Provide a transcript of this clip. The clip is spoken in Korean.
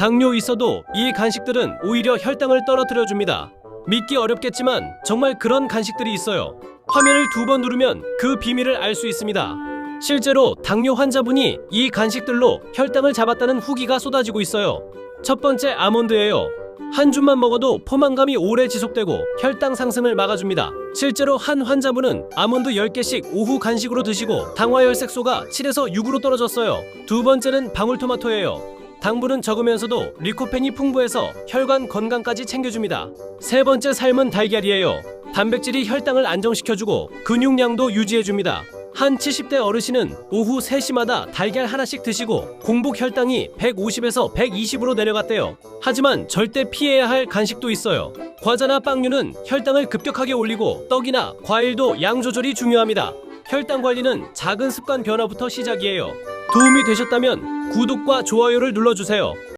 당뇨 있어도 이 간식들은 오히려 혈당을 떨어뜨려 줍니다. 믿기 어렵겠지만 정말 그런 간식들이 있어요. 화면을 두 번 누르면 그 비밀을 알 수 있습니다. 실제로 당뇨 환자분이 이 간식들로 혈당을 잡았다는 후기가 쏟아지고 있어요. 첫 번째 아몬드예요. 한 줌만 먹어도 포만감이 오래 지속되고 혈당 상승을 막아줍니다. 실제로 한 환자분은 아몬드 10개씩 오후 간식으로 드시고 당화혈색소가 7에서 6으로 떨어졌어요. 두 번째는 방울토마토예요. 당분은 적으면서도 리코펜이 풍부해서 혈관 건강까지 챙겨줍니다. 세 번째 삶은 달걀이에요. 단백질이 혈당을 안정시켜주고 근육량도 유지해줍니다. 한 70대 어르신은 오후 3시마다 달걀 하나씩 드시고 공복 혈당이 150에서 120으로 내려갔대요. 하지만 절대 피해야 할 간식도 있어요. 과자나 빵류는 혈당을 급격하게 올리고 떡이나 과일도 양 조절이 중요합니다. 혈당 관리는 작은 습관 변화부터 시작이에요. 도움이 되셨다면 구독과 좋아요를 눌러주세요.